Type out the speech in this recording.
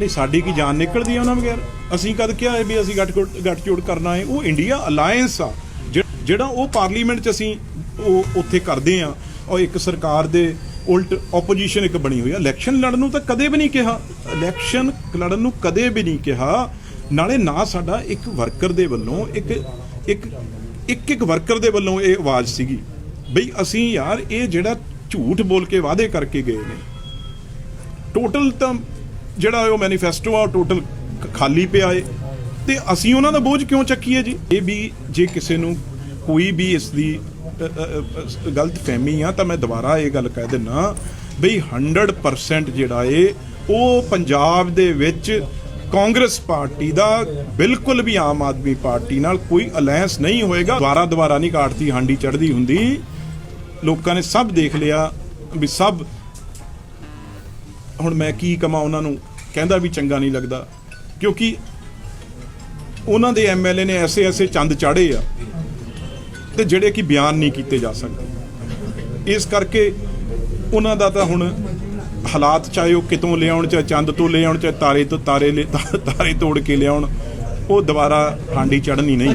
ਨਹੀਂ, ਸਾਡੀ ਕੀ ਜਾਨ ਨਿਕਲਦੀ ਆ ਉਹਨਾਂ ਬਗੈਰ? ਅਸੀਂ ਕਦ ਕਿਹਾ ਹੈ ਵੀ ਅਸੀਂ ਗੱਠ ਗੱਠਜੋੜ ਕਰਨਾ ਹੈ? ਉਹ ਇੰਡੀਆ ਅਲਾਈਅੰਸ ਆ। ਜਿ- ਜਿਹੜਾ ਉਹ ਪਾਰਲੀਮੈਂਟ 'ਚ ਅਸੀਂ ਉਹ ਉੱਥੇ ਕਰਦੇ ਆ, ਔਰ ਇੱਕ ਸਰਕਾਰ ਦੇ ਉਲਟ ਆਪੋਜੀਸ਼ਨ ਇੱਕ ਬਣੀ ਹੋਈ ਆ। ਇਲੈਕਸ਼ਨ ਲੜਨ ਨੂੰ ਤਾਂ ਕਦੇ ਵੀ ਨਹੀਂ ਕਿਹਾ। ਇਲੈਕਸ਼ਨ ਲੜਨ ਨੂੰ ਕਦੇ ਵੀ ਨਹੀਂ ਕਿਹਾ। ਨਾਲੇ ਨਾ ਸਾਡਾ ਇੱਕ ਵਰਕਰ ਦੇ ਵੱਲੋਂ, ਇੱਕ ਇੱਕ ਇੱਕ ਇੱਕ ਵਰਕਰ ਦੇ ਵੱਲੋਂ ਇਹ ਆਵਾਜ਼ ਸੀਗੀ ਬਈ ਅਸੀਂ ਯਾਰ ਇਹ ਜਿਹੜਾ ਝੂਠ ਬੋਲ ਕੇ ਵਾਅਦੇ ਕਰਕੇ ਗਏ ਨੇ ਟੋਟਲ ਤਾਂ ਜਿਹੜਾ ਉਹ ਮੈਨੀਫੈਸਟੋ ਆ, ਉਹ ਟੋਟਲ ਖਾਲੀ ਪਿਆ ਏ। ਤੇ ਅਸੀਂ ਉਹਨਾਂ ਦਾ ਬੋਝ ਕਿਉਂ ਚੱਕੀਏ ਜੀ? ਇਹ ਵੀ ਜੇ ਕਿਸੇ ਨੂੰ ਕੋਈ ਵੀ ਇਸ ਦੀ ਗਲਤ ਫਹਿਮੀ ਆ, ਤਾਂ ਮੈਂ ਦੁਬਾਰਾ ਇਹ ਗੱਲ ਕਹਿ ਦਿੰਨਾ ਬਈ 100% ਜਿਹੜਾ ਏ, ਉਹ ਪੰਜਾਬ ਦੇ ਵਿੱਚ ਕਾਂਗਰਸ ਪਾਰਟੀ ਦਾ ਬਿਲਕੁਲ ਵੀ ਆਮ ਆਦਮੀ ਪਾਰਟੀ ਨਾਲ ਕੋਈ ਅਲਾਈਅੰਸ ਨਹੀਂ ਹੋਏਗਾ। ਦੁਬਾਰਾ ਦੁਬਾਰਾ ਨਹੀਂ ਕਾਟਦੀ, ਹਾਂਡੀ ਚੜਦੀ ਹੁੰਦੀ। ਲੋਕਾਂ ਨੇ ਸਭ ਦੇਖ ਲਿਆ ਵੀ ਸਭ ਹੁਣ ਮੈਂ ਕੀ ਕਮਾਂ ਉਹਨਾਂ ਨੂੰ? ਕਹਿੰਦਾ ਵੀ ਚੰਗਾ ਨਹੀਂ ਲੱਗਦਾ। ਕਿਉਂਕਿ ਉਹਨਾਂ ਦੇ ਐਮਐਲਏ ਨੇ ਐਸੇ ਐਸੇ ਚੰਦ ਚਾੜੇ ਆ ਤੇ ਜਿਹੜੇ ਕਿ ਬਿਆਨ ਨਹੀਂ ਕੀਤੇ ਜਾ ਸਕਦੇ। ਇਸ ਕਰਕੇ ਉਹਨਾਂ ਦਾ ਤਾਂ ਹੁਣ ਹਾਲਾਤ ਚਾਹੇ ਉਹ ਕਿਤੋਂ ਲਿਆਉਣ ਚਾਹੇ ਚੰਦ ਤੋਂ ਲਿਆਉਣ ਚਾਹੇ ਤਾਰੇ ਤੋਂ ਤਾਰੇ ਲੈ- ਤਾਰੇ ਤੋੜ ਕੇ ਲਿਆਉਣ, ਉਹ ਦੁਬਾਰਾ ਹਾਂਡੀ ਚੜਨੀ ਨਹੀਂ।